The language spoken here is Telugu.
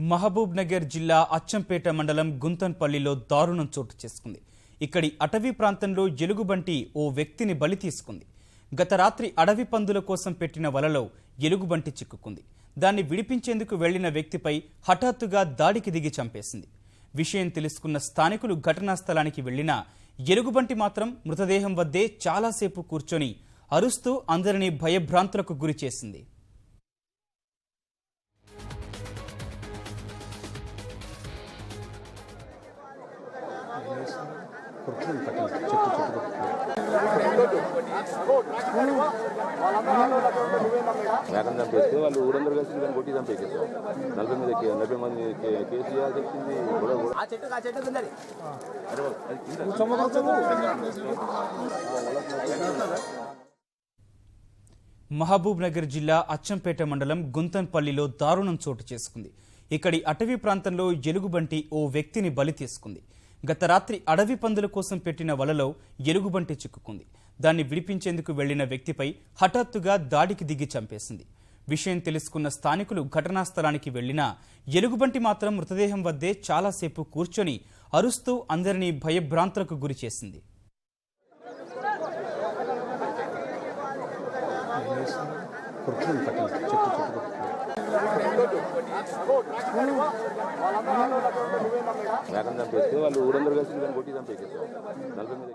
మహబూబ్ నగర్ జిల్లా అచ్చంపేట మండలం గుంతన్పల్లిలో దారుణం చోటు చేసుకుంది. ఇక్కడి అటవీ ప్రాంతంలో ఎలుగుబంటి ఓ వ్యక్తిని బలి తీసుకుంది. గత రాత్రి అడవి పందుల కోసం పెట్టిన వలలో ఎలుగుబంటి చిక్కుకుంది. దాన్ని విడిపించేందుకు వెళ్ళిన వ్యక్తిపై హఠాత్తుగా దాడికి దిగి చంపేసింది. విషయం తెలుసుకున్న స్థానికులు ఘటనా స్థలానికి వెళ్ళినా ఎలుగుబంటి మాత్రం మృతదేహం వద్దే చాలాసేపు కూర్చొని అరుస్తూ అందరినీ భయభ్రాంతులకు గురి చేసింది. పక్కన చెట్టు చెట్టు చంపేస్తే వాళ్ళు ఊరందరూ కలిసి దాన్ని కొట్టి చంపేసేసాం నలభై మీద నలభై మంది కేసు చేయాల్సి వచ్చింది ఆ చెట్టు ఆ చెట్టు ఉందండి. మహబూబ్ నగర్ జిల్లా అచ్చంపేట మండలం గుంతన్పల్లిలో దారుణం చోటు చేసుకుంది. ఇక్కడి అటవీ ప్రాంతంలో ఎలుగుబంటి ఓ వ్యక్తిని బలి తీసుకుంది. గత రాత్రి అడవి పందుల కోసం పెట్టిన వలలో ఎలుగుబంటి చిక్కుకుంది. దాన్ని విడిపించేందుకు వెళ్ళిన వ్యక్తిపై హఠాత్తుగా దాడికి దిగి చంపేసింది. విషయం తెలుసుకున్న స్థానికులు ఘటనా స్థలానికి వెళ్ళినా ఎలుగుబంటి మాత్రం మృతదేహం వద్దే చాలాసేపు కూర్చొని అరుస్తూ అందరినీ భయభ్రాంతులకు గురి చేసింది? కొడుతుంది పక్కన చెట్టు చెట్టు. కొడుతుంది చంపేస్తే వాళ్ళు ఊరందరూ కలిసి దాన్ని కొట్టి చంపేస్తారు నలభై మీద